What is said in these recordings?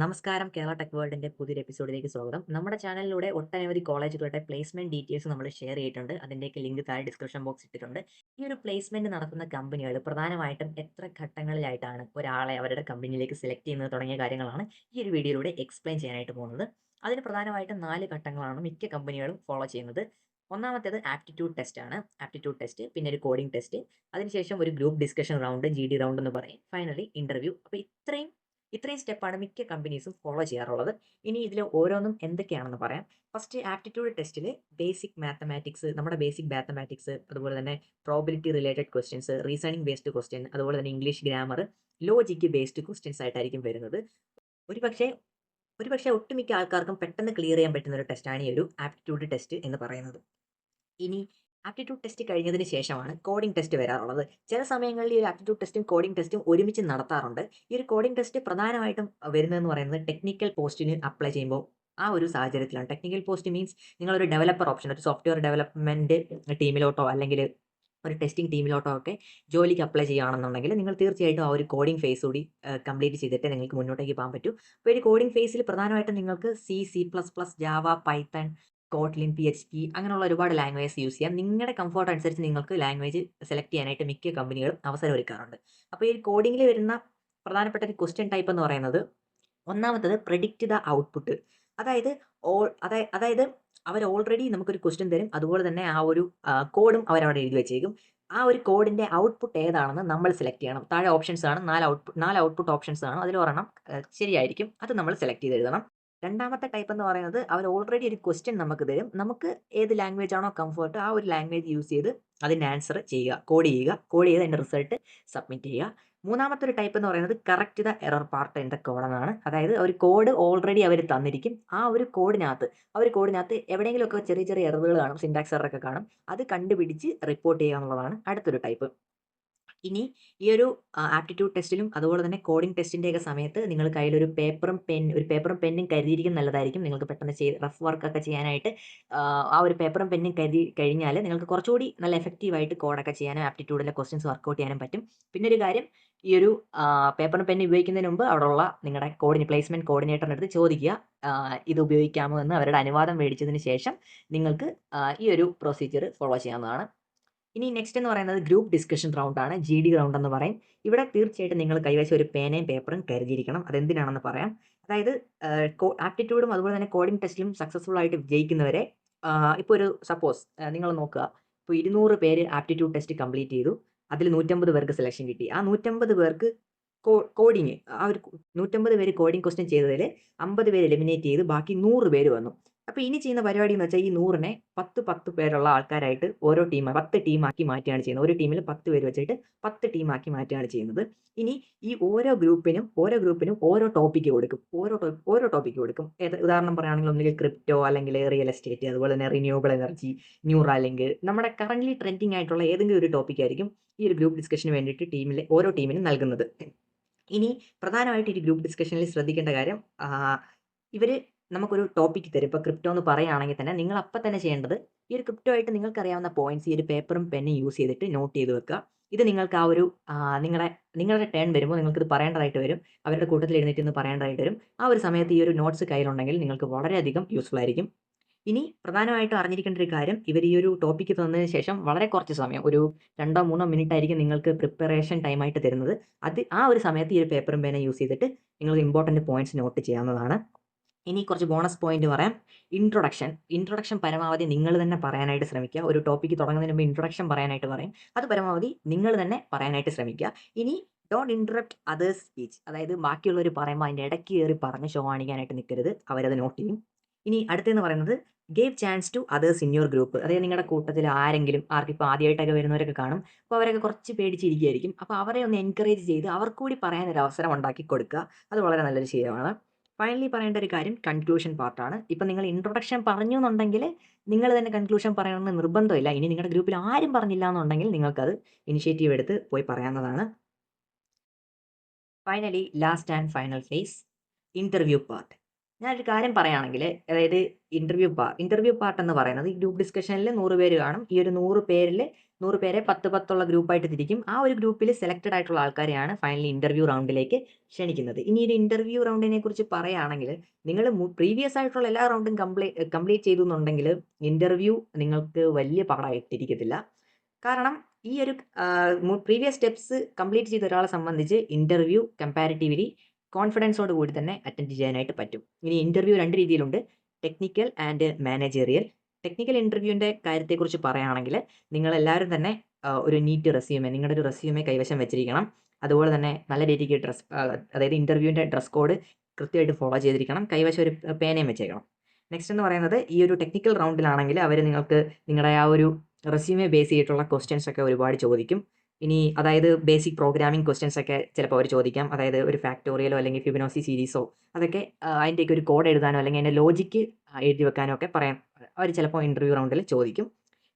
നമസ്കാരം കേരള ടെക് വേൾഡിന്റെ പുതിയൊരു എപ്പിസോഡിലേക്ക് സ്വാഗതം. നമ്മുടെ ചാനലിലൂടെ ഒട്ടനവധി കോളേജുകളുടെ പ്ലേസ്മെന്റ് ഡീറ്റെയിൽസ് നമ്മൾ ഷെയർ ചെയ്തിട്ടുണ്ട്. അതിന്റെയൊക്കെ ലിങ്ക് താഴെ ഡിസ്ക്രിപ്ഷൻ ബോക്സ് ഇട്ടിട്ടുണ്ട്. ഈ ഒരു പ്ലേസ്മെന്റ് നടത്തുന്ന കമ്പനികൾ പ്രധാനമായിട്ടും എത്ര ഘട്ടങ്ങളിലായിട്ടാണ് ഒരാളെ അവരുടെ കമ്പനിയിലേക്ക് സെലക്ട് ചെയ്യുന്നത് തുടങ്ങിയ കാര്യങ്ങളാണ് ഈ ഒരു വീഡിയോയിലൂടെ എക്സ്പ്ലെയിൻ ചെയ്യാനായിട്ട് പോകുന്നത്. അതിന് പ്രധാനമായിട്ടും നാല് ഘട്ടങ്ങളാണ് മിക്ക കമ്പനികളും ഫോളോ ചെയ്യുന്നത്. ഒന്നാമത്തേത് ആപ്റ്റിറ്റ്യൂഡ് ടെസ്റ്റ് ആണ്. ആപ്റ്റിറ്റ്യൂഡ് ടെസ്റ്റ് പിന്നെ ഒരു കോഡിംഗ് ടെസ്റ്റ് അതിനുശേഷം ഒരു group discussion round G D round എന്ന് പറയും. ഫൈനലി ഇന്റർവ്യൂ അപ്പോൾ ഇത്രയും ഇത്രയും സ്റ്റെപ്പാണ് മിക്ക കമ്പനീസും ഫോളോ ചെയ്യാറുള്ളത്. ഇനി ഇതിൽ ഓരോന്നും എന്തൊക്കെയാണെന്ന് പറയാം. ഫസ്റ്റ് ആപ്റ്റിറ്റ്യൂഡ് ടെസ്റ്റിൽ ബേസിക് മാത്തമാറ്റിക്സ് നമ്മുടെ ബേസിക് മാത്തമാറ്റിക്സ് അതുപോലെ തന്നെ probability related questions reasoning based question അതുപോലെ തന്നെ English grammar logic based questions ആയിട്ടായിരിക്കും വരുന്നത്. ഒരു പക്ഷേ ഒരു പക്ഷേ ഒട്ടുമിക്ക ആൾക്കാർക്കും പെട്ടെന്ന് ക്ലിയർ ചെയ്യാൻ പറ്റുന്ന ഒരു ടെസ്റ്റാണ് ഈ ഒരു ആപ്റ്റിറ്റ്യൂഡ് ടെസ്റ്റ് എന്ന് പറയുന്നത്. ഇനി ആപ്റ്റിറ്റ്യൂഡ് ടെസ്റ്റ് കഴിഞ്ഞതിന് ശേഷമാണ് കോഡിംഗ് ടെസ്റ്റ് വരാറുള്ളത്. ചില സമയങ്ങളിൽ ഈ ഒരു ആപ്റ്റിറ്റ്യൂഡ് ടെസ്റ്റും കോഡിംഗ് ടെസ്റ്റും ഒരുമിച്ച് നടത്താറുണ്ട്. ഈ ഒരു കോഡിംഗ് ടെസ്റ്റ് പ്രധാനമായിട്ടും വരുന്നതെന്ന് പറയുന്നത് ടെക്നിക്കൽ പോസ്റ്റിന് അപ്ലൈ ചെയ്യുമ്പോൾ ആ ഒരു സാഹചര്യത്തിലാണ്. ടെക്നിക്കൽ പോസ്റ്റ് മീൻസ് നിങ്ങളൊരു ഡെവലപ്പർ ഓപ്ഷൻ ഒരു സോഫ്റ്റ്വെയർ ഡെവലപ്മെന്റ് ടീമിലോട്ടോ അല്ലെങ്കിൽ ഒരു ടെസ്റ്റിംഗ് ടീമിലോട്ടോ ഒക്കെ ജോലിക്ക് അപ്ലൈ ചെയ്യുകയാണെന്നുണ്ടെങ്കിൽ നിങ്ങൾ തീർച്ചയായിട്ടും ആ ഒരു കോഡിംഗ് ഫേസ് കൂടി കംപ്ലീറ്റ് ചെയ്തിട്ട് നിങ്ങൾക്ക് മുന്നോട്ടേക്ക് പോകാൻ പറ്റും. അപ്പോൾ ഒരു കോഡിംഗ് ഫേസിൽ പ്രധാനമായിട്ടും നിങ്ങൾക്ക് C C plus plus Java Python Kotlin P H P അങ്ങനെയുള്ള ഒരുപാട് ലാംഗ്വേജസ് യൂസ് ചെയ്യാം. നിങ്ങളുടെ കംഫോർട്ട് അനുസരിച്ച് നിങ്ങൾക്ക് ലാംഗ്വേജ് സെലക്ട് ചെയ്യാനായിട്ട് മിക്ക കമ്പനികളും അവസരം ഒരുക്കാറുണ്ട്. അപ്പോൾ ഈ കോഡിങ്ങിൽ വരുന്ന പ്രധാനപ്പെട്ട ഒരു ക്വസ്റ്റ്യൻ ടൈപ്പ് എന്ന് പറയുന്നത് ഒന്നാമത്തത് പ്രെഡിക്റ്റ് ദ ഔട്ട്പുട്ട് അതായത് ഓൾ അതായത് അവർ ഓൾറെഡി നമുക്കൊരു ക്വസ്റ്റ്യൻ തരും. അതുപോലെ തന്നെ ആ ഒരു കോഡും അവരവിടെ എഴുതി വെച്ചേക്കും. ആ ഒരു കോഡിന്റെ ഔട്ട്പുട്ട് ഏതാണെന്ന് നമ്മൾ സെലക്ട് ചെയ്യണം. താഴെ ഓപ്ഷൻസ് ആണ് നാല് ഔട്ട്പുട്ട് നാല് ഔട്ട്പുട്ട് ഓപ്ഷൻസ് ആണ് അതിൽ ഒരെണ്ണം ശരിയായിരിക്കും. അത് നമ്മൾ സെലക്ട് ചെയ്ത് എഴുതണം രണ്ടാമത്തെ ടൈപ്പ് എന്ന് പറയുന്നത് അവർ ഓൾറെഡി ഒരു ക്വസ്റ്റ്യൻ നമുക്ക് തരും. നമുക്ക് ഏത് ലാംഗ്വേജ് ആണോ കംഫർട്ട് ആ ഒരു ലാംഗ്വേജ് യൂസ് ചെയ്ത് അതിന്റെ ആൻസർ ചെയ്യുക കോഡ് ചെയ്യുക കോഡ് ചെയ്ത് അതിന്റെ റിസൾട്ട് സബ്മിറ്റ് ചെയ്യുക. മൂന്നാമത്തെ ഒരു ടൈപ്പ് എന്ന് പറയുന്നത് correct the error part in the code എന്നാണ്. അതായത് ഒരു കോഡ് ഓൾറെഡി അവർ തന്നിരിക്കും. ആ ഒരു കോഡിനകത്ത് ആ ഒരു കോഡിനകത്ത് എവിടെയെങ്കിലുമൊക്കെ ചെറിയ ചെറിയ എററുകൾ കാണും സിൻഡാക്സ് എററൊക്കെ കാണും. അത് കണ്ടുപിടിച്ച് റിപ്പോർട്ട് ചെയ്യുക എന്നുള്ളതാണ് അടുത്തൊരു ടൈപ്പ് ഇനി ഈ ഒരു ആപ്റ്റിറ്റ്യൂഡ് ടെസ്റ്റിലും അതുപോലെ തന്നെ കോഡിംഗ് ടെസ്റ്റിന്റെയൊക്കെ സമയത്ത് നിങ്ങൾ കയ്യിലൊരു പേപ്പറും പെൻ ഒരു പേപ്പറും പെന്നും കരുതിയിരിക്കും നല്ലതായിരിക്കും. നിങ്ങൾക്ക് പെട്ടെന്ന് ചെയ്ത് റഫ് വർക്കൊക്കെ ചെയ്യാനായിട്ട് ആ ഒരു പേപ്പറും പെന്നും കരുതി കഴിഞ്ഞാൽ നിങ്ങൾക്ക് കുറച്ചുകൂടി നല്ല എഫക്റ്റീവായിട്ട് കോഡൊക്കെ ചെയ്യാനും ആപ്റ്റിറ്റ്യൂഡിലെ ക്വസ്റ്റ്യൻസ് വർക്കൗട്ട് ചെയ്യാനും പറ്റും. പിന്നെ ഒരു കാര്യം ഈ ഒരു പേപ്പറും പെന്നും ഉപയോഗിക്കുന്നതിന് മുമ്പ് അവിടെയുള്ള നിങ്ങളുടെ കോഡിന് പ്ലേസ്മെന്റ് കോർഡിനേറ്ററിന്റെ അടുത്ത് ചോദിക്കുക ഇത് ഉപയോഗിക്കാമോ എന്ന് അവരുടെ അനുവാദം മേടിച്ചതിന് ശേഷം നിങ്ങൾക്ക് ഈ ഒരു പ്രൊസീജിയർ ഫോളോ ചെയ്യാവുന്നതാണ്. ഇനി നെക്സ്റ്റ് എന്ന് പറയുന്നത് ഗ്രൂപ്പ് ഡിസ്കഷൻ റൗണ്ട് ആണ്. ജി ഡി റൗണ്ട് എന്ന് പറയും. ഇവിടെ തീർച്ചയായിട്ടും നിങ്ങൾ കൈവശം ഒരു പേനയും പേപ്പറും കരുതിയിരിക്കണം. അതെന്തിനാണെന്ന് പറയാം. അതായത് ആപ്റ്റിറ്റ്യൂഡും അതുപോലെ തന്നെ കോഡിംഗ് ടെസ്റ്റിലും സക്സസ്ഫുൾ ആയിട്ട് വിജയിക്കുന്നവരെ ഇപ്പോൾ ഒരു സപ്പോസ് നിങ്ങൾ നോക്കുക. ഇപ്പോൾ ഇരുന്നൂറ് പേര് ആപ്റ്റിറ്റ്യൂഡ് ടെസ്റ്റ് കംപ്ലീറ്റ് ചെയ്തു. അതിൽ നൂറ്റമ്പത് പേർക്ക് സെലക്ഷൻ കിട്ടി. ആ നൂറ്റമ്പത് പേർക്ക് കോഡിങ് ആ ഒരു നൂറ്റമ്പത് പേര് കോഡിങ് ക്വസ്റ്റ്യൻ ചെയ്തതിൽ അമ്പത് പേര് എലിമിനേറ്റ് ചെയ്ത് ബാക്കി നൂറ് പേര് വന്നു. അപ്പോൾ ഇനി ചെയ്യുന്ന പരിപാടി എന്ന് വെച്ചാൽ ഈ നൂറിനെ പത്ത് പത്ത് പേരുള്ള ആൾക്കാരായിട്ട് ഓരോ ടീം പത്ത് ടീമാക്കി മാറ്റുകയാണ് ചെയ്യുന്നത്. ഒരു ടീമിൽ പത്ത് പേര് വെച്ചിട്ട് പത്ത് ടീമാക്കി മാറ്റുകയാണ് ചെയ്യുന്നത്. ഇനി ഈ ഓരോ ഗ്രൂപ്പിനും ഓരോ ഗ്രൂപ്പിനും ഓരോ ടോപ്പിക് കൊടുക്കും. ഓരോ ഓരോ ടോപ്പിക് കൊടുക്കും. ഉദാഹരണം പറയുകയാണെങ്കിൽ ഒന്നുകിൽ ക്രിപ്റ്റോ അല്ലെങ്കിൽ റിയൽ എസ്റ്റേറ്റ് അതുപോലെ തന്നെ റിന്യൂവബിൾ എനർജി ന്യൂറാലിങ്ക് നമ്മുടെ കറന്റ് ട്രെൻഡിങ് ആയിട്ടുള്ള ഏതെങ്കിലും ഒരു ടോപ്പിക് ആയിരിക്കും ഈ ഒരു ഗ്രൂപ്പ് ഡിസ്കഷന് വേണ്ടിയിട്ട് ടീമിലെ ഓരോ ടീമിനും നൽകുന്നത്. ഇനി പ്രധാനമായിട്ട് ഈ ഗ്രൂപ്പ് ഡിസ്കഷനിൽ ശ്രദ്ധിക്കേണ്ട കാര്യം ഇവർ നമുക്കൊരു ടോപ്പിക് തരും. ഇപ്പോൾ ക്രിപ്റ്റോ എന്ന് പറയുകയാണെങ്കിൽ തന്നെ നിങ്ങൾ അപ്പം തന്നെ ചെയ്യേണ്ടത് ഈ ഒരു ക്രിപ്റ്റോ ആയിട്ട് നിങ്ങൾക്ക് അറിയാവുന്ന പോയിന്റ്സ് ഈ ഒരു പേപ്പറും പെന്നും യൂസ് ചെയ്തിട്ട് നോട്ട് ചെയ്ത് വെക്കുക. ഇത് നിങ്ങൾക്ക് ആ ഒരു നിങ്ങളുടെ നിങ്ങളുടെ ടേൺ വരുമ്പോൾ നിങ്ങൾക്ക് ഇത് പറയേണ്ടതായിട്ട് വരും. അവരുടെ കൂട്ടത്തിൽ എഴുന്നേറ്റ് നിന്ന് പറയേണ്ടതായിട്ട് വരും. ആ ഒരു സമയത്ത് ഈ ഒരു നോട്ട്സ് കയ്യിലുണ്ടെങ്കിൽ നിങ്ങൾക്ക് വളരെയധികം യൂസ്ഫുൾ ആയിരിക്കും. ഇനി പ്രധാനമായിട്ടും അറിഞ്ഞിരിക്കേണ്ട ഒരു കാര്യം ഇവർ ഈ ഒരു ടോപ്പിക്ക് തന്നതിന് ശേഷം വളരെ കുറച്ച് സമയം ഒരു രണ്ടോ മൂന്നോ മിനിറ്റ് ആയിരിക്കും നിങ്ങൾക്ക് പ്രിപ്പറേഷൻ ടൈമായിട്ട് തരുന്നത്. അത് ആ ഒരു സമയത്ത് ഈ ഒരു പേപ്പറും പേന യൂസ് ചെയ്തിട്ട് നിങ്ങൾക്ക് ഇമ്പോർട്ടന്റ് പോയിന്റ്സ് നോട്ട് ചെയ്യാവുന്നതാണ്. ഇനി കുറച്ച് ബോണസ് പോയിന്റ് പറയാം. ഇൻട്രൊഡക്ഷൻ ഇൻട്രൊഡക്ഷൻ പരമാവധി നിങ്ങൾ തന്നെ പറയാനായിട്ട് ശ്രമിക്കുക. ഒരു ടോപ്പിക്ക് തുടങ്ങുന്നതിന് മുമ്പ് ഇൻട്രൊഡക്ഷൻ പറയാനായിട്ട് പറയും. അത് പരമാവധി നിങ്ങൾ തന്നെ പറയാനായിട്ട് ശ്രമിക്കുക. ഇനി ഡോണ്ട് ഇന്ററപ്റ്റ് അതേഴ്സ് സ്പീച്ച് അതായത് ബാക്കിയുള്ളവർ പറയുമ്പോൾ അതിന്റെ ഇടയ്ക്ക് കയറി പറഞ്ഞ് ഷോ കാണിക്കാനായിട്ട് നിൽക്കരുത് അവരത് നോട്ട് ചെയ്യും. ഇനി അടുത്തെന്ന് പറയുന്നത് gave chance to others in your group അതായത് നിങ്ങളുടെ കൂട്ടത്തിൽ ആരെങ്കിലും ആർക്കിപ്പോൾ ആദ്യമായിട്ടൊക്കെ വരുന്നവരൊക്കെ കാണും. അപ്പോൾ അവരൊക്കെ കുറച്ച് പേടിച്ചിരിക്കുകയായിരിക്കും അപ്പോൾ അവരെ ഒന്ന് എൻകറേജ് ചെയ്ത് അവർക്ക് കൂടി പറയാനൊരു അവസരം ഉണ്ടാക്കി കൊടുക്കുക. അത് വളരെ നല്ലൊരു ശീലമാണ്. ഫൈനലി പറയേണ്ട ഒരു കാര്യം കൺക്ലൂഷൻ പാർട്ടാണ് ഇപ്പം നിങ്ങൾ ഇൻട്രൊഡക്ഷൻ പറഞ്ഞു എന്നുണ്ടെങ്കിൽ നിങ്ങൾ തന്നെ കൺക്ലൂഷൻ പറയണമെന്ന് നിർബന്ധമില്ല. ഇനി നിങ്ങളുടെ ഗ്രൂപ്പിൽ ആരും പറഞ്ഞില്ല എന്നുണ്ടെങ്കിൽ നിങ്ങൾക്കത് ഇനിഷ്യേറ്റീവ് എടുത്ത് പോയി പറയാവുന്നതാണ്. Finally last and final phase interview part ഞാനൊരു കാര്യം പറയുകയാണെങ്കിൽ അതായത് ഇന്റർവ്യൂ പാർട്ട് ഇന്റർവ്യൂ പാർട്ട് എന്ന് പറയുന്നത് ഗ്രൂപ്പ് ഡിസ്കഷനിൽ നൂറ് പേര് കാണും. ഈ ഒരു നൂറ് പേരിൽ നൂറ് പേരെ പത്ത് പത്തുള്ള ഗ്രൂപ്പായിട്ട് തിരിക്കും. ആ ഒരു ഗ്രൂപ്പിൽ സെലക്റ്റഡ് ആയിട്ടുള്ള ആൾക്കാരെയാണ് ഫൈനലി ഇന്റർവ്യൂ റൗണ്ടിലേക്ക് ക്ഷണിക്കുന്നത്. ഇനി ഒരു ഇന്റർവ്യൂ റൗണ്ടിനെ കുറിച്ച് പറയുകയാണെങ്കിൽ നിങ്ങൾ പ്രീവിയസ് ആയിട്ടുള്ള എല്ലാ റൗണ്ടും കംപ്ലീറ്റ് കംപ്ലീറ്റ് ചെയ്തു എന്നുണ്ടെങ്കിൽ ഇന്റർവ്യൂ നിങ്ങൾക്ക് വലിയ പാടായിട്ടിരിക്കത്തില്ല കാരണം ഈ ഒരു പ്രീവിയസ് സ്റ്റെപ്സ് കംപ്ലീറ്റ് ചെയ്ത ഒരാളെ സംബന്ധിച്ച് ഇന്റർവ്യൂ കമ്പാരിറ്റീവ്ലി കോൺഫിഡൻസോട് കൂടി തന്നെ അറ്റൻഡ് ചെയ്യാനായിട്ട് പറ്റും. ഇനി ഇന്റർവ്യൂ രണ്ട് രീതിയിലുണ്ട്. ടെക്നിക്കൽ ആൻഡ് മാനേജേറിയൽ ടെക്നിക്കൽ ഇന്റർവ്യൂവിന്റെ കാര്യത്തെക്കുറിച്ച് പറയുകയാണെങ്കിൽ നിങ്ങളെല്ലാവരും തന്നെ ഒരു നീറ്റ് റെസ്യൂമേ നിങ്ങളുടെ ഒരു റെസ്യൂമേ കൈവശം വെച്ചിരിക്കണം. അതുപോലെ തന്നെ നല്ല രീതിക്ക് ഡ്രസ് അതായത് ഇന്റർവ്യൂവിന്റെ ഡ്രസ് കോഡ് കൃത്യമായിട്ട് ഫോളോ ചെയ്തിരിക്കണം. കൈവശം ഒരു പേനയും വെച്ചേക്കണം. നെക്സ്റ്റ് എന്ന് പറയുന്നത് ഈ ഒരു ടെക്നിക്കൽ റൗണ്ടിലാണെങ്കിൽ അവർ നിങ്ങൾക്ക് നിങ്ങളുടെ ആ ഒരു റെസ്യൂമേ ബേസ് ചെയ്തിട്ടുള്ള ക്വസ്റ്റ്യൻസ് ഒക്കെ ഒരുപാട് ചോദിക്കും. ഇനി അതായത് ബേസിക് പ്രോഗ്രാമിംഗ് ക്വസ്റ്റ്യൻസ് ഒക്കെ ചിലപ്പോൾ അവർ ചോദിക്കാം. അതായത് ഒരു ഫാക്ടോറിയലോ അല്ലെങ്കിൽ ഫിബിനോസി സീരീസോ അതൊക്കെ അതിന്റെയൊക്കെ ഒരു കോഡ് എഴുതാനോ അല്ലെങ്കിൽ അതിന്റെ ലോജിക്ക് എഴുതി വെക്കാനോ ഒക്കെ പറയാം. അവർ ചിലപ്പോൾ ഇന്റർവ്യൂ റൗണ്ടിൽ ചോദിക്കും.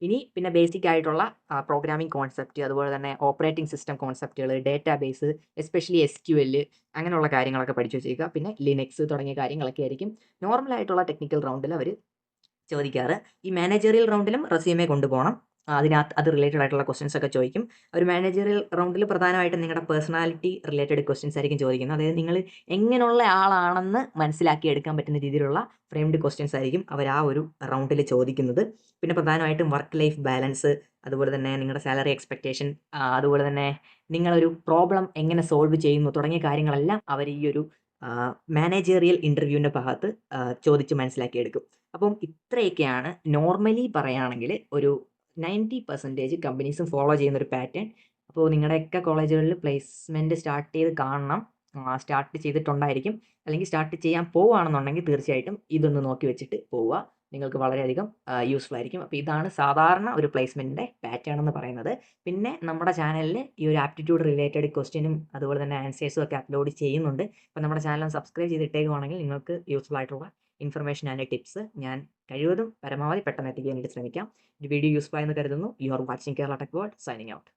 ഇനി പിന്നെ ബേസിക് ആയിട്ടുള്ള പ്രോഗ്രാമിംഗ് കോൺസെപ്റ്റ് അതുപോലെ തന്നെ operating system കോൺസെപ്റ്റുകൾ database especially S Q L അങ്ങനെയുള്ള കാര്യങ്ങളൊക്കെ പഠിച്ചു വെച്ചേക്കുക. പിന്നെ ലിനക്സ് തുടങ്ങിയ കാര്യങ്ങളൊക്കെ ആയിരിക്കും. നോർമൽ ആയിട്ടുള്ള ടെക്നിക്കൽ റൗണ്ടിൽ അവർ ചോദിക്കാറ്. ഈ മാനേജറിയൽ റൗണ്ടിലും റെസ്യൂമേ കൊണ്ടുപോകണം. അതിനകത്ത് അത് റിലേറ്റഡ് ആയിട്ടുള്ള ക്വസ്റ്റ്യൻസ് ഒക്കെ ചോദിക്കും. ഒരു മാനേജറിയൽ റൗണ്ടിൽ പ്രധാനമായിട്ടും നിങ്ങളുടെ പേഴ്സണാലിറ്റി റിലേറ്റഡ് ക്വസ്റ്റ്യൻസ് ആയിരിക്കും ചോദിക്കുന്നത്. അതായത് നിങ്ങൾ എങ്ങനെയുള്ള ആളാണെന്ന് മനസ്സിലാക്കി എടുക്കാൻ പറ്റുന്ന രീതിയിലുള്ള ഫ്രെയിംഡ് ക്വസ്റ്റ്യൻസ് ആയിരിക്കും അവർ ആ ഒരു റൗണ്ടിൽ ചോദിക്കുന്നത്. പിന്നെ പ്രധാനമായിട്ടും വർക്ക് ലൈഫ് ബാലൻസ് അതുപോലെ തന്നെ നിങ്ങളുടെ സാലറി എക്സ്പെക്റ്റേഷൻ അതുപോലെ തന്നെ നിങ്ങളൊരു പ്രോബ്ലം എങ്ങനെ സോൾവ് ചെയ്യുന്നു തുടങ്ങിയ കാര്യങ്ങളെല്ലാം അവർ ഈ ഒരു മാനേജറിയൽ ഇന്റർവ്യൂവിന്റെ ഭാഗത്ത് ചോദിച്ച് മനസ്സിലാക്കിയെടുക്കും അപ്പം ഇത്രയൊക്കെയാണ്. നോർമലി പറയുകയാണെങ്കിൽ ഒരു നയന്റി പെർസെന്റേജ് കമ്പനീസും ഫോളോ ചെയ്യുന്ന ഒരു പാറ്റേൺ. അപ്പോൾ നിങ്ങളുടെയൊക്കെ കോളേജുകളിൽ പ്ലേസ്മെന്റ് സ്റ്റാർട്ട് ചെയ്ത് കാണണം. സ്റ്റാർട്ട് ചെയ്തിട്ടുണ്ടായിരിക്കും. അല്ലെങ്കിൽ സ്റ്റാർട്ട് ചെയ്യാൻ പോവുകയാണെന്നുണ്ടെങ്കിൽ തീർച്ചയായിട്ടും ഇതൊന്ന് നോക്കി വെച്ചിട്ട് പോവുക. നിങ്ങൾക്ക് വളരെയധികം യൂസ്ഫുൾ ആയിരിക്കും. അപ്പോൾ ഇതാണ് സാധാരണ ഒരു പ്ലേസ്മെന്റിന്റെ പാറ്റേൺ എന്ന് പറയുന്നത്. പിന്നെ നമ്മുടെ ചാനലിൽ ഈ ഒരു ആപ്റ്റിറ്റ്യൂഡ് റിലേറ്റഡ് ക്വസ്റ്റ്യനും അതുപോലെ തന്നെ ആൻസേഴ്സും ഒക്കെ അപ്ലോഡ് ചെയ്യുന്നുണ്ട്. അപ്പോൾ നമ്മുടെ ചാനൽ സബ്സ്ക്രൈബ് ചെയ്തിട്ടേക്കുവാണെങ്കിൽ നിങ്ങൾക്ക് യൂസ്ഫുൾ ആയിട്ടുള്ള ഇൻഫർമേഷൻ ആൻഡ് ടിപ്സ് ഞാൻ കഴിവതും പരമാവധി പെട്ടെന്ന് എത്തിക്കാനായിട്ട് ശ്രമിക്കാം. ഈ വീഡിയോ യൂസ്ഫുൾ ആയെന്ന് കരുതുന്നു. You are watching Kerala tech world signing out